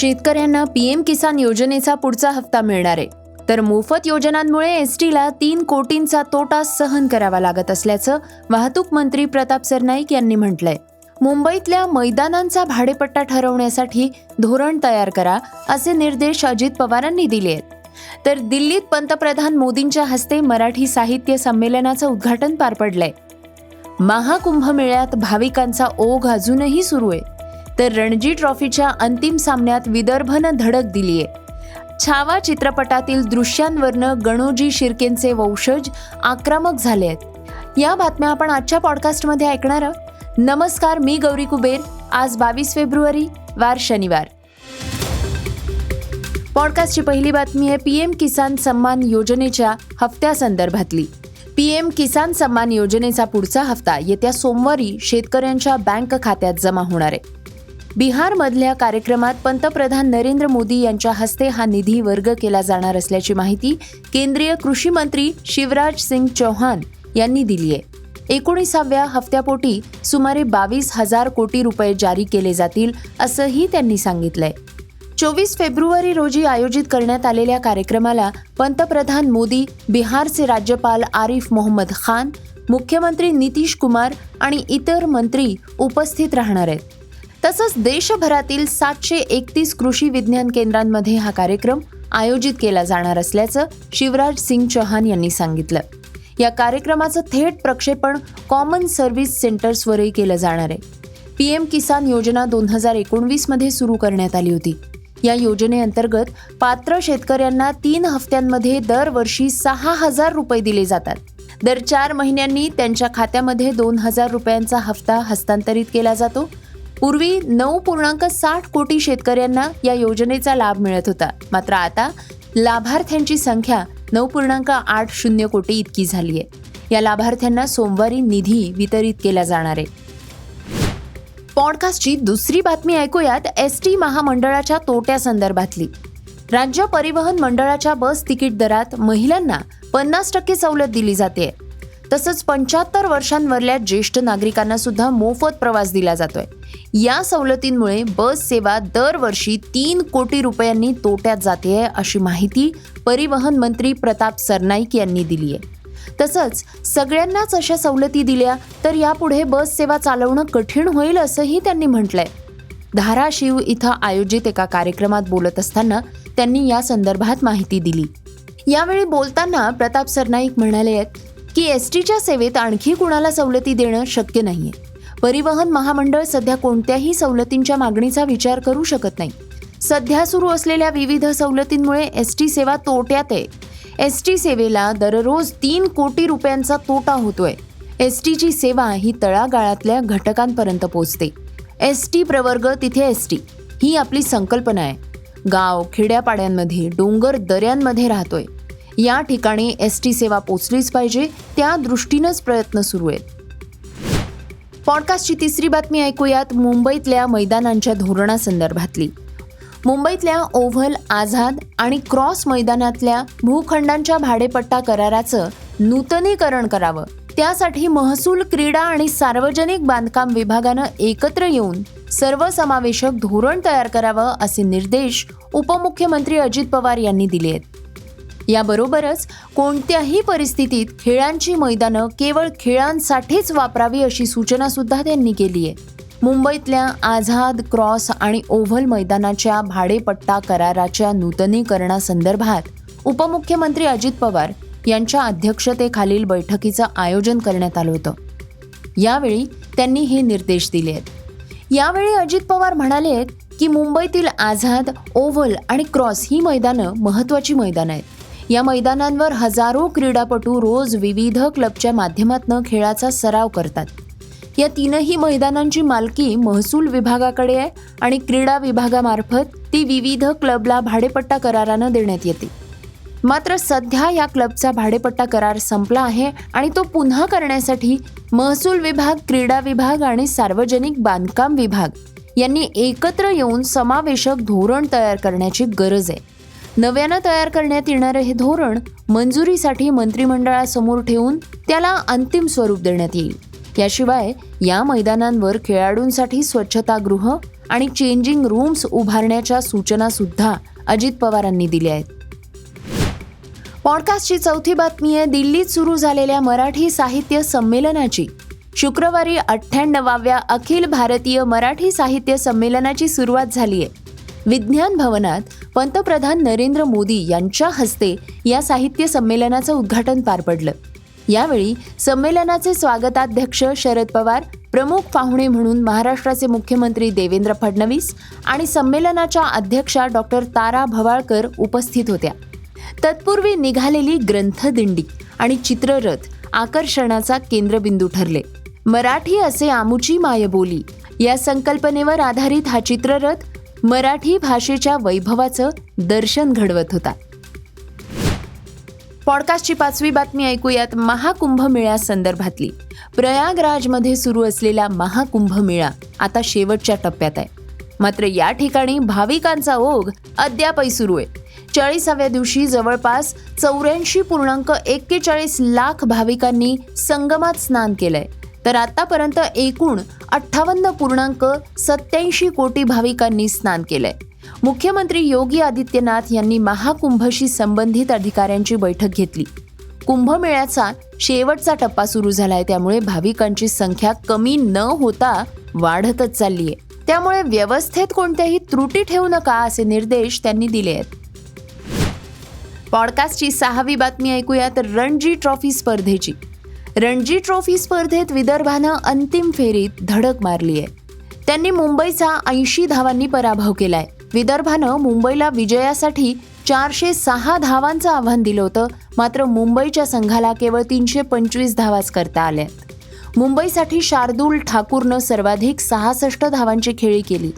शेतकऱ्यांना पीएम किसान योजनेचा पुढचा हप्ता मिळणार आहे. तर मोफत योजनांमुळे एस टीला तीन कोटींचा तोटा सहन करावा लागत असल्याचं वाहतूक मंत्री प्रताप सरनाईक यांनी म्हटलंय. मुंबईतल्या मैदानांचा भाडेपट्टा ठरवण्यासाठी धोरण तयार करा असे निर्देश अजित पवारांनी दिले आहेत. तर दिल्लीत पंतप्रधान मोदींच्या हस्ते मराठी साहित्य संमेलनाचं उद्घाटन पार पडलंय. महाकुंभमेळ्यात भाविकांचा ओघ अजूनही सुरू आहे. तर रणजी ट्रॉफीच्या अंतिम सामन्यात विदर्भनं धडक दिलीये छावा चित्रपटातील दृश्यांवरनं गणोजी शिर्केंचे वंशज आक्रमक झाले आहेत. या बातम्या आपण आजच्या पॉडकास्टमध्ये ऐकणार आहोत. नमस्कार मी गौरी कुबेर. आज बावीस फेब्रुवारी वार शनिवार. पॉडकास्टची पहिली बातमी आहे पीएम किसान सन्मान योजनेच्या हफ्त्यासंदर्भातली पीएम किसान सन्मान योजनेचा पुढचा हप्ता येत्या सोमवारी शेतकऱ्यांच्या बँक खात्यात जमा होणार आहे. बिहारमधल्या कार्यक्रमात पंतप्रधान नरेंद्र मोदी यांच्या हस्ते हा निधी वर्ग केला जाणार असल्याची माहिती केंद्रीय कृषी मंत्री शिवराज सिंग चौहान यांनी दिली आहे. एकोणीसाव्या हप्त्यापोटी सुमारे बावीस हजार कोटी रुपये जारी केले जातील असंही त्यांनी सांगितलंय. चोवीस फेब्रुवारी रोजी आयोजित करण्यात आलेल्या कार्यक्रमाला पंतप्रधान मोदी बिहारचे राज्यपाल आरिफ मोहम्मद खान मुख्यमंत्री नितीश कुमार आणि इतर मंत्री उपस्थित राहणार आहेत. तसंच देशभरातील सातशे एकतीस कृषी विज्ञान केंद्रांमध्ये हा कार्यक्रम आयोजित केला जाणार असल्याचं शिवराज सिंग चौहान यांनी सांगितलं. या कार्यक्रमाचं थेट प्रक्षेपण कॉमन सर्व्हिस सेंटर्सवरही केलं जाणार आहे. पीएम किसान योजना दोन हजार एकोणवीसमध्ये सुरू करण्यात आली होती. या योजनेअंतर्गत पात्र शेतकऱ्यांना तीन हप्त्यांमध्ये दरवर्षी सहा हजार रुपये दिले जातात. दर चार महिन्यांनी त्यांच्या खात्यामध्ये दोन हजार रुपयांचा हप्ता हस्तांतरित केला जातो. पूर्वी नऊ पूर्णांक साठ कोटी शेतकऱ्यांना या योजनेचा लाभ मिळत होता. मात्र आता लाभार्थ्यांची संख्या नऊ पूर्णांक आठ शून्य कोटी इतकी झाली आहे. या लाभार्थ्यांना सोमवारी निधी वितरित केला जाणार आहे. पॉडकास्टची दुसरी बातमी ऐकूयात. एस टी महामंडळाच्या तोट्यासंदर्भातली राज्य परिवहन मंडळाच्या बस तिकीट दरात महिलांना पन्नास टक्के सवलत दिली जाते. तसंच पंच्याहत्तर वर्षांवरल्या ज्येष्ठ नागरिकांना सुद्धा मोफत प्रवास दिला जातोय. या सवलतींमुळे बस सेवा दरवर्षी तीन कोटी रुपयांनी तोट्यात जाते अशी माहिती परिवहन मंत्री प्रताप सरनाईक यांनी दिली आहे. तसंच सगळ्यांनाच अशा सवलती दिल्या तर यापुढे बस सेवा चालवणं कठीण होईल असंही त्यांनी म्हटलंय. धाराशिव इथं आयोजित एका कार्यक्रमात बोलत असताना त्यांनी या संदर्भात माहिती दिली. यावेळी बोलताना प्रताप सरनाईक म्हणाले आहेत की एस टीच्या सेवेत आणखी कुणाला सवलती देणं शक्य नाहीये. परिवहन महामंडळ सध्या कोणत्याही सवलतींच्या मागणीचा विचार करू शकत नाही. सध्या सुरू असलेल्या विविध सवलतींमुळे एस टी सेवा तोट्यात आहे. एस टी सेवेला दररोज तीन कोटी रुपयांचा तोटा होतोय. एस टीची सेवा ही तळागाळातल्या घटकांपर्यंत पोहोचते एस टी प्रवर्ग तिथे एस टी ही आपली संकल्पना आहे. गाव खेड्यापाड्यांमध्ये डोंगर दऱ्यांमध्ये राहतोय. या ठिकाणी एस टी सेवा पोचलीच पाहिजे त्या दृष्टीनंच प्रयत्न सुरू आहेत. पॉडकास्टची तिसरी बातमी ऐकूयात. मुंबईतल्या मैदानांच्या धोरणासंदर्भातली. मुंबईतल्या ओव्हल आझाद आणि क्रॉस मैदानातल्या भूखंडांच्या भाडेपट्टा कराराचं नूतनीकरण करावं. त्यासाठी महसूल क्रीडा आणि सार्वजनिक बांधकाम विभागानं एकत्र येऊन सर्वसमावेशक धोरण तयार करावं असे निर्देश उपमुख्यमंत्री अजित पवार यांनी दिले आहेत याबरोबरच कोणत्याही परिस्थितीत खेळांची मैदानं केवळ खेळांसाठीच वापरावी अशी सूचना सुद्धा त्यांनी केली आहे. मुंबईतल्या आझाद क्रॉस आणि ओव्हल मैदानाच्या भाडेपट्टा कराराच्या नूतनीकरणासंदर्भात उपमुख्यमंत्री अजित पवार यांच्या अध्यक्षतेखालील बैठकीचं आयोजन करण्यात आलं होतं. यावेळी त्यांनी हे निर्देश दिले आहेत. यावेळी अजित पवार म्हणाले आहेत की मुंबईतील आझाद ओव्हल आणि क्रॉस ही मैदानं महत्त्वाची मैदानं आहेत. या मैदानांवर हजारो क्रीडापटू रोज विविध क्लबच्या माध्यमातून खेळाचा सराव करतात. या तीनही मैदानांची मालकी महसूल विभागाकडे आहे आणि क्रीडा विभागामार्फत ती विविध क्लबला भाडेपट्टा करारानं देण्यात येते. मात्र सध्या या क्लबचा भाडेपट्टा करार संपला आहे आणि तो पुन्हा करण्यासाठी महसूल विभाग क्रीडा विभाग आणि सार्वजनिक बांधकाम विभाग यांनी एकत्र येऊन समावेशक धोरण तयार करण्याची गरज आहे. नव्यानं तयार करण्यात येणारं हे धोरण मंजुरीसाठी मंत्रिमंडळासमोर ठेवून त्याला अंतिम स्वरूप देण्यात येईल. याशिवाय या मैदानांवर खेळाडूंसाठी स्वच्छतागृह आणि चेंजिंग रूम्स उभारण्याच्या सूचना सुद्धा अजित पवारांनी दिल्या आहेत. पॉडकास्टची चौथी बातमी आहे दिल्लीत सुरू झालेल्या मराठी साहित्य संमेलनाची. शुक्रवारी अठ्ठ्याण्णवाव्या अखिल भारतीय मराठी साहित्य संमेलनाची सुरुवात झाली आहे. विज्ञान भवनात पंतप्रधान नरेंद्र मोदी यांच्या हस्ते या साहित्य संमेलनाचं उद्घाटन पार पडलं. यावेळी संमेलनाचे स्वागताध्यक्ष शरद पवार प्रमुख पाहुणे म्हणून महाराष्ट्राचे मुख्यमंत्री देवेंद्र फडणवीस आणि संमेलनाच्या अध्यक्षा डॉक्टर तारा भवाळकर उपस्थित होत्या. तत्पूर्वी निघालेली ग्रंथदिंडी आणि चित्ररथ आकर्षणाचा केंद्रबिंदू ठरले. मराठी असे आमुची मायबोली या संकल्पनेवर आधारित हा चित्ररथ मराठी भाषेच्या वैभवाचं दर्शन घडवत होता. पॉडकास्टची पाचवी बातमी ऐकूयात. महाकुंभ मेळ्या संदर्भातली. प्रयागराजमध्ये सुरू असलेला महाकुंभ मेळा आता शेवटच्या टप्प्यात आहे. मात्र या ठिकाणी भाविकांचा ओघ अद्यापही सुरू आहे. चाळीसाव्या दिवशी जवळपास चौऱ्याऐंशी पूर्णांक एक्केचाळीस लाख भाविकांनी संगमात स्नान केलंय. तर आतापर्यंत एकूण अठ्ठावन्न पूर्णांक सत्याऐंशी कोटी भाविकांनी स्नान केलंय. मुख्यमंत्री योगी आदित्यनाथ यांनी महाकुंभशी संबंधित अधिकाऱ्यांची बैठक घेतली. कुंभमेळ्याचा शेवटचा टप्पा सुरू झालाय त्यामुळे भाविकांची संख्या कमी न होता वाढतच चालली आहे त्यामुळे व्यवस्थेत कोणत्याही त्रुटी ठेवू नका असे निर्देश त्यांनी दिले आहेत. पॉडकास्टची सहावी बातमी ऐकूया तर रणजी ट्रॉफी स्पर्धेची. रणजी ट्रॉफी स्पर्धेत विदर्भानं अंतिम फेरीत धडक मारली आहे त्यांनी मुंबईचा ऐंशी धावांनी पराभव केलाय. विदर्भानं मुंबईला विजयासाठी चारशे सहा धावांचं आव्हान दिलं होतं मात्र मुंबईच्या संघाला केवळ तीनशे पंचवीस धावाच करता आल्या. मुंबईसाठी शार्दूल ठाकूरनं सर्वाधिक सहासष्ट धावांची खेळी केली.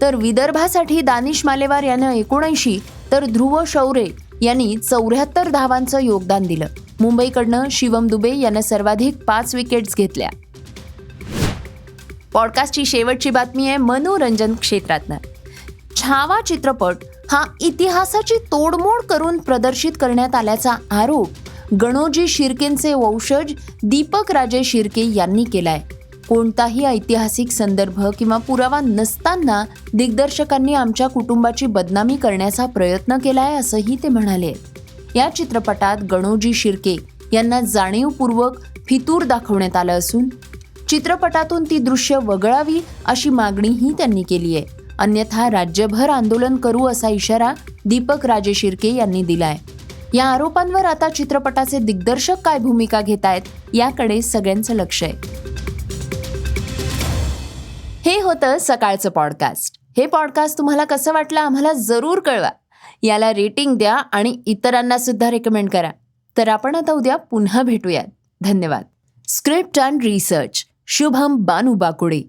तर विदर्भासाठी दानिश मालेवार यानं एकोणऐंशी तर ध्रुव शौरे यांनी चौऱ्याहत्तर धावांचं योगदान दिलं. मुंबईकडनं शिवम दुबे यानं सर्वाधिक पाच विकेट्स घेतल्या. पॉडकास्टची शेवटची बातमी आहे मनोरंजन क्षेत्रातनं. छावा चित्रपट हा इतिहासाची तोडमोड करून प्रदर्शित करण्यात आल्याचा आरोप गणोजी शिर्केंचे वंशज दीपक राजे शिर्के यांनी केलाय. कोणताही ऐतिहासिक संदर्भ किंवा पुरावा नसताना दिग्दर्शकांनी आमच्या कुटुंबाची बदनामी करण्याचा प्रयत्न केलाय असंही ते म्हणाले. या चित्रपटात गणोजी शिर्के यांना जाणीवपूर्वक फितूर दाखवण्यात आलं असून चित्रपटातून ती दृश्य वगळावी अशी मागणीही त्यांनी केली आहे. अन्यथा राज्यभर आंदोलन करू असा इशारा दीपक राजे शिर्के यांनी दिलाय. या आरोपांवर आता चित्रपटाचे दिग्दर्शक काय भूमिका घेत आहेत याकडे सगळ्यांचं लक्ष आहे. हे होतं सकाळचं पॉडकास्ट. हे पॉडकास्ट तुम्हाला कसं वाटलं आम्हाला जरूर कळवा. याला रेटिंग द्या आणि इतरांना सुद्धा रेकमेंड करा. तर आपण आता उद्या पुन्हा भेटूयात. धन्यवाद. Script and research Shubham Banu Bakude